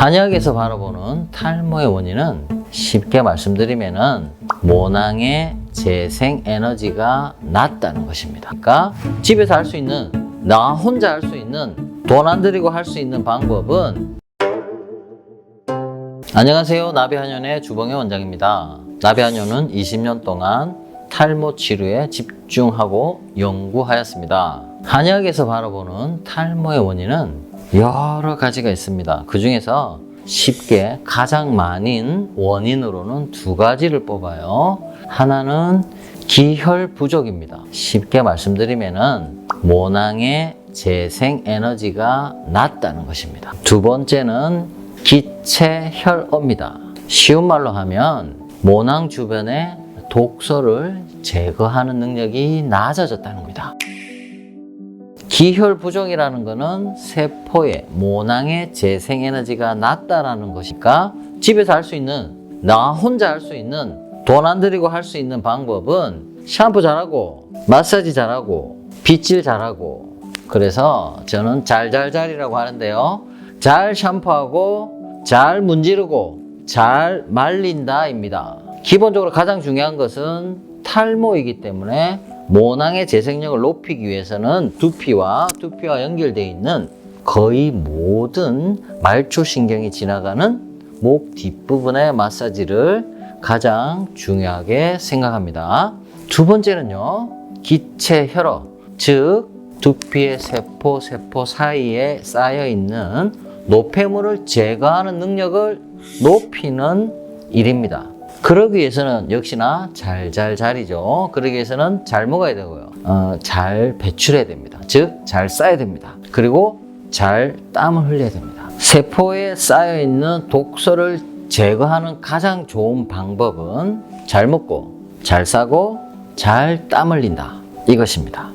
한의학에서 바라보는 탈모의 원인은 쉽게 말씀드리면은 모낭의 재생 에너지가 낮다는 것입니다. 그러니까 집에서 할 수 있는 나 혼자 할 수 있는 돈 안 들이고 할 수 있는 방법은 안녕하세요. 나비한연의 주봉의 원장입니다. 나비한연은 20년 동안 탈모 치료에 집중하고 연구하였습니다. 한의학에서 바라보는 탈모의 원인은 여러 가지가 있습니다. 그 중에서 쉽게 가장 많은 원인으로는 두 가지를 뽑아요. 하나는 기혈 부족입니다. 쉽게 말씀드리면은 모낭의 재생 에너지가 낮다는 것입니다. 두 번째는 기체혈업입니다. 쉬운 말로 하면 모낭 주변의 독소를 제거하는 능력이 낮아졌다는 겁니다. 기혈 부족이라는 것은 세포의 모낭의 재생 에너지가 낮다라는 것이니까 집에서 할 수 있는 나 혼자 할 수 있는 돈 안 들이고 할 수 있는 방법은 샴푸 잘하고 마사지 잘하고 빗질 잘하고 그래서 저는 잘잘잘이라고 하는데요. 잘 샴푸하고 잘 문지르고 잘 말린다입니다. 기본적으로 가장 중요한 것은 탈모이기 때문에 모낭의 재생력을 높이기 위해서는 두피와 두피와 연결되어 있는 거의 모든 말초신경이 지나가는 목 뒷부분의 마사지를 가장 중요하게 생각합니다. 두 번째는요, 기체 혈업, 즉 두피의 세포 세포 사이에 쌓여 있는 노폐물을 제거하는 능력을 높이는 일입니다. 그러기 위해서는 역시나 잘잘잘이죠. 그러기 위해서는 잘 먹어야 되고요. 어, 잘 배출해야 됩니다. 즉, 잘 싸야 됩니다. 그리고 잘 땀을 흘려야 됩니다. 세포에 쌓여 있는 독소를 제거하는 가장 좋은 방법은 잘 먹고, 잘 싸고, 잘 땀 흘린다. 이것입니다.